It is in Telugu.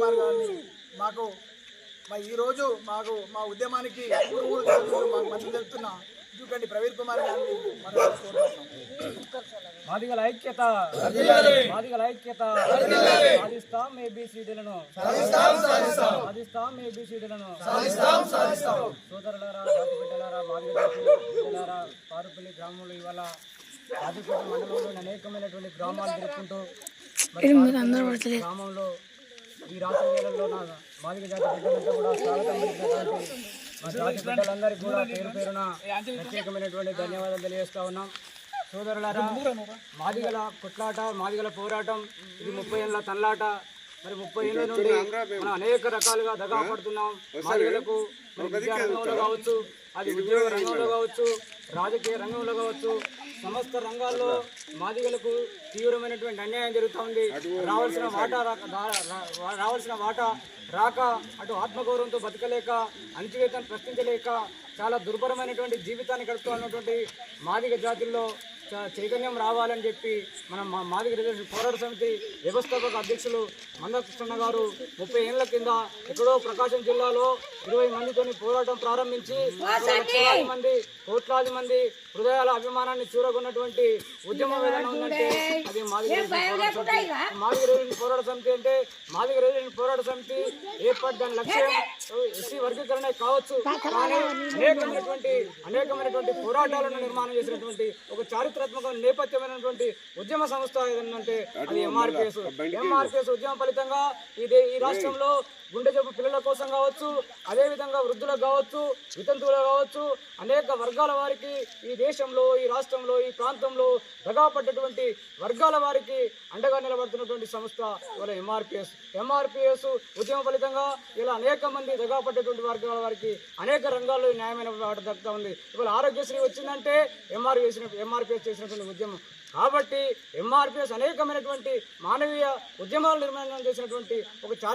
కుమార్ గారిని మాకు మా ఈరోజు మాకు మా ఉద్యమానికి ఊరు ఊరు తిరుగుతూ మాకు మద్దతు తెలుపుతున్న జూకండి ప్రవీణ్ కుమార్ గారిని మాదిగల ఐక్యత మాదిగల ఐక్యత సాధిస్తాం ఏబిసిడీలను. సాధిస్తాం ఏబిసిడీలను. సోదరులారా జాతి బిడ్డలారా మాదిగ బిడ్డలారా పారుపల్లి గ్రామంలో ఇవాళ ఆదిపేట మండలంలోని అనేకమైనటువంటి గ్రామాలు పారుపల్లి గ్రామంలో ఈ రాత్రి వేళల్లో నా మాదిగ జాతి బిడ్డలంతా కూడా స్వాగతం పలికినటువంటి మా జాతి బిడ్డలందరికీ కూడా పేరు పేరున ప్రత్యేకమైనటువంటి ధన్యవాదాలు తెలియజేస్తా ఉన్నాం. సోదరులారా మాదిగల కొట్లాట మాదిగల పోరాటం ఇది ముప్పై ఏళ్ళ తల్లాట. మరి ముప్పై ఏళ్ళ నుండి మనం అనేక రకాలుగా దగా పడుతున్నాం. మాదిగలకు మరి విద్యా రంగంలో కావచ్చు అది ఉద్యోగ రంగంలో కావచ్చు రాజకీయ రంగంలో కావచ్చు సమస్త రంగాల్లో మాదిగలకు తీవ్రమైనటువంటి అన్యాయం జరుగుతోంది రావాల్సిన వాటా రాక రా- రావాల్సిన వాటా రాక అటు ఆత్మగౌరవంతో బతకలేక అణచివేతను ప్రశ్నించలేక చాలా దుర్భరమైనటువంటి జీవితాన్ని గడుపుతున్నటువంటి మాదిగ జాతుల్లో చైతన్యం రావాలని చెప్పి మనం మా మాదిగ రిజర్వేషన్ పోరాట సమితి వ్యవస్థాపక అధ్యక్షులు మందకృష్ణ గారు ముప్పై ఏళ్ళ కింద ఎక్కడో ప్రకాశం జిల్లాలో ఇరవై మందితోని పోరాటం ప్రారంభించి లక్షలాది మంది కోట్లాది మంది హృదయాల అభిమానాన్ని చూరగొన్నటువంటి ఉద్యమం ఏదైనా ఉందంటే అది మాదిగ రిజర్వేషన్ పోరాట సమితి. మాదిగ రిజర్వేషన్ పోరాట సమితి అంటే మాదిగ రిజర్వేషన్ పోరాట సమితి ఏర్పాటు దాని లక్ష్యం ఎస్సీ వర్గీకరణ కావచ్చు కానీ అనేకమైనటువంటి అనేకమైనటువంటి పోరాటాలను నిర్మాణం చేసినటువంటి ఒక చారిత్రాత్మక నేపథ్యమైనటువంటి ఉద్యమ సంస్థ ఏదంటే అది ఎంఆర్పిఎస్ ఎంఆర్పిఎస్ ఉద్యమ ఫలితంగా ఇది ఈ రాష్ట్రంలో గుండె జబ్బు పిల్లల కోసం కావచ్చు అదే విధంగా వృద్ధులకు కావచ్చు వితంతువులకు కావచ్చు అనేక వర్గాల వారికి ఈ దేశంలో ఈ రాష్ట్రంలో ఈ ప్రాంతంలో దగాపడ్డటువంటి వర్గాల వారికి అండగా నిలబడుతున్నటువంటి సంస్థ ఇవాళ ఎంఆర్పిఎస్ ఎంఆర్పిఎస్ ఉద్యమ ఫలితంగా ఇలా అనేక మంది దగాపడ్డటువంటి వర్గాల వారికి అనేక రంగాల్లో న్యాయమైన దక్కుతా ఉంది. ఇవాళ ఆరోగ్యశ్రీ వచ్చిందంటే ఎంఆర్ చేసిన ఎంఆర్పిఎస్ చేసినటువంటి ఉద్యమం. కాబట్టి ఎంఆర్పిఎస్ అనేకమైనటువంటి మానవీయ ఉద్యమాలు నిర్మాణం చేసినటువంటి ఒక